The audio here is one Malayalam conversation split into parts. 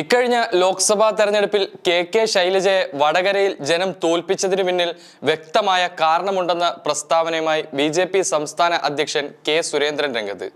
ഇക്കഴിഞ്ഞ ലോക്സഭാ തെരഞ്ഞെടുപ്പിൽ കെ കെ ശൈലജയെ വടകരയിൽ ജനം തോൽപ്പിച്ചതിനു പിന്നിൽ വ്യക്തമായ കാരണമുണ്ടെന്ന പ്രസ്താവനയുമായി ബി ജെ പി സംസ്ഥാന അധ്യക്ഷൻ കെ സുരേന്ദ്രൻ രംഗത്ത്.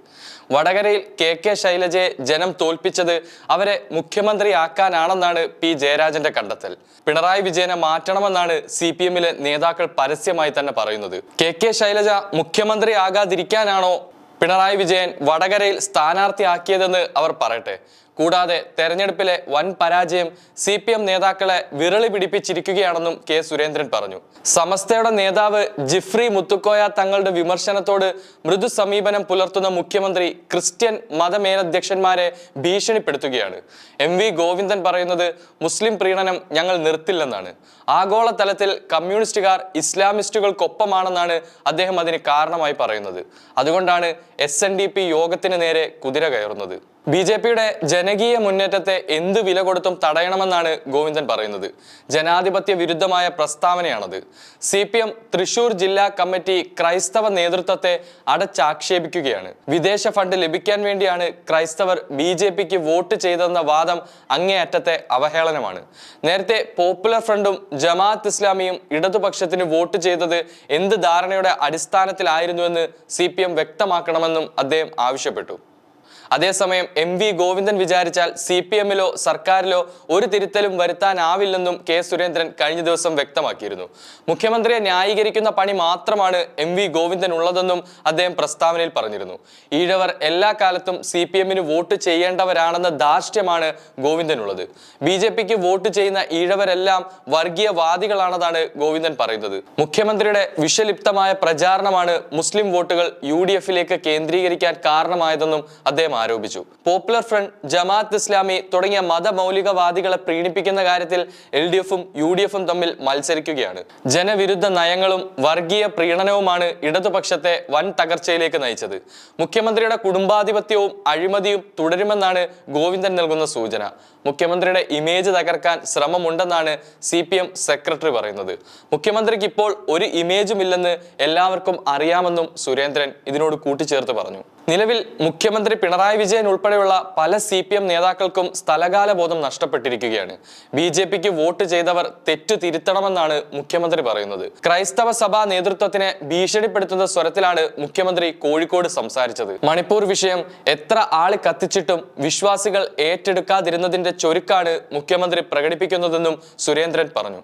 വടകരയിൽ കെ കെ ശൈലജയെ ജനം തോൽപ്പിച്ചത് അവരെ മുഖ്യമന്ത്രിയാക്കാനാണെന്നാണ് പി ജയരാജന്റെ കണ്ടെത്തൽ. പിണറായി വിജയനെ മാറ്റണമെന്നാണ് സി പി എമ്മിലെ നേതാക്കൾ പരസ്യമായി തന്നെ പറയുന്നത്. കെ കെ ശൈലജ മുഖ്യമന്ത്രിയാകാതിരിക്കാനാണോ പിണറായി വിജയൻ വടകരയിൽ സ്ഥാനാർത്ഥിയാക്കിയതെന്ന് അവർ പറയട്ടെ. കൂടാതെ തെരഞ്ഞെടുപ്പിലെ വൻ പരാജയം സി പി എം നേതാക്കളെ വിരളി പിടിപ്പിച്ചിരിക്കുകയാണെന്നും കെ സുരേന്ദ്രൻ പറഞ്ഞു. സമസ്തയുടെ നേതാവ് ജിഫ്രി മുത്തുക്കോയ തങ്ങളുടെ വിമർശനത്തോട് മൃദു സമീപനം പുലർത്തുന്ന മുഖ്യമന്ത്രി ക്രിസ്ത്യൻ മതമേലധ്യക്ഷന്മാരെ ഭീഷണിപ്പെടുത്തുകയാണ്. എം വി ഗോവിന്ദൻ പറയുന്നത് മുസ്ലിം പ്രീണനം ഞങ്ങൾ നിർത്തില്ലെന്നാണ്. ആഗോളതലത്തിൽ കമ്മ്യൂണിസ്റ്റുകാർ ഇസ്ലാമിസ്റ്റുകൾക്കൊപ്പമാണെന്നാണ് അദ്ദേഹം അതിന് കാരണമായി പറയുന്നത്. അതുകൊണ്ടാണ് എസ് യോഗത്തിന് നേരെ കുതിര കയറുന്നത്. ബി ജെ പിയുടെ ജനകീയ മുന്നേറ്റത്തെ എന്ത് വില കൊടുത്തും തടയണമെന്നാണ് ഗോവിന്ദൻ പറയുന്നത്. ജനാധിപത്യ വിരുദ്ധമായ പ്രസ്താവനയാണത്. സി പി എം തൃശൂർ ജില്ലാ കമ്മിറ്റി ക്രൈസ്തവ നേതൃത്വത്തെ അടച്ചാക്ഷേപിക്കുകയാണ്. വിദേശ ഫണ്ട് ലഭിക്കാൻ വേണ്ടിയാണ് ക്രൈസ്തവർ ബി ജെ പിക്ക് വോട്ട് ചെയ്തതെന്ന വാദം അങ്ങേയറ്റത്തെ അവഹേളനമാണ്. നേരത്തെ പോപ്പുലർ ഫ്രണ്ടും ജമാഅത്ത് ഇസ്ലാമിയും ഇടതുപക്ഷത്തിന് വോട്ട് ചെയ്തത് എന്ത് ധാരണയുടെ അടിസ്ഥാനത്തിലായിരുന്നുവെന്ന് സി പി എം വ്യക്തമാക്കണമെന്നും അദ്ദേഹം ആവശ്യപ്പെട്ടു. അതേസമയം എം വി ഗോവിന്ദൻ വിചാരിച്ചാൽ സി പി എമ്മിലോ സർക്കാരിലോ ഒരു തിരുത്തലും വരുത്താനാവില്ലെന്നും കെ സുരേന്ദ്രൻ കഴിഞ്ഞ ദിവസം വ്യക്തമാക്കിയിരുന്നു. മുഖ്യമന്ത്രിയെ ന്യായീകരിക്കുന്ന പണി മാത്രമാണ് എം വി ഗോവിന്ദൻ ഉള്ളതെന്നും അദ്ദേഹം പ്രസ്താവനയിൽ പറഞ്ഞിരുന്നു. ഈഴവർ എല്ലാ കാലത്തും സി പി എമ്മിന് വോട്ട് ചെയ്യേണ്ടവരാണെന്ന ധാർഷ്ട്യമാണ് ഗോവിന്ദനുള്ളത്. ബി ജെ പിക്ക് വോട്ട് ചെയ്യുന്ന ഈഴവരെല്ലാം വർഗീയവാദികളാണെന്നാണ് ഗോവിന്ദൻ പറയുന്നത്. മുഖ്യമന്ത്രിയുടെ വിഷലിപ്തമായ പ്രചാരണമാണ് മുസ്ലിം വോട്ടുകൾ യു ഡി എഫിലേക്ക് കേന്ദ്രീകരിക്കാൻ കാരണമായതെന്നും അദ്ദേഹം ആരോപിച്ചു. പോപ്പുലർ ഫ്രണ്ട് ജമാഅത്ത് ഇസ്ലാമി തുടങ്ങിയ മതമൗലികവാദികളെ പ്രീണിപ്പിക്കുന്ന കാര്യത്തിൽ എൽ ഡി എഫും യു ഡി എഫും തമ്മിൽ മത്സരിക്കുകയാണ്. ജനവിരുദ്ധ നയങ്ങളും വർഗീയ പ്രീണനവുമാണ് ഇടതുപക്ഷത്തെ വൻ തകർച്ചയിലേക്ക് നയിച്ചത്. മുഖ്യമന്ത്രിയുടെ കുടുംബാധിപത്യവും അഴിമതിയും തുടരുമെന്നാണ് ഗോവിന്ദൻ നൽകുന്ന സൂചന. മുഖ്യമന്ത്രിയുടെ ഇമേജ് തകർക്കാൻ ശ്രമമുണ്ടെന്നാണ് സി പി എം സെക്രട്ടറി പറയുന്നത്. മുഖ്യമന്ത്രിക്ക് ഇപ്പോൾ ഒരു ഇമേജും ഇല്ലെന്ന് എല്ലാവർക്കും അറിയാമെന്നും സുരേന്ദ്രൻ ഇതിനോട് കൂട്ടിച്ചേർത്ത് പറഞ്ഞു. നിലവിൽ മുഖ്യമന്ത്രി പിണറായി വിജയൻ ഉൾപ്പെടെയുള്ള പല സി പി എം നേതാക്കൾക്കും സ്ഥലകാല ബോധം നഷ്ടപ്പെട്ടിരിക്കുകയാണ്. ബി ജെ പിക്ക് വോട്ട് ചെയ്തവർ തെറ്റു തിരുത്തണമെന്നാണ് മുഖ്യമന്ത്രി പറയുന്നത്. ക്രൈസ്തവ സഭാ നേതൃത്വത്തിനെ ഭീഷണിപ്പെടുത്തുന്ന സ്വരത്തിലാണ് മുഖ്യമന്ത്രി കോഴിക്കോട് സംസാരിച്ചത്. മണിപ്പൂർ വിഷയം എത്ര ആൾ കത്തിച്ചിട്ടും വിശ്വാസികൾ ഏറ്റെടുക്കാതിരുന്നതിന്റെ ചൊരുക്കാണ് മുഖ്യമന്ത്രി പ്രകടിപ്പിക്കുന്നതെന്നും സുരേന്ദ്രൻ പറഞ്ഞു.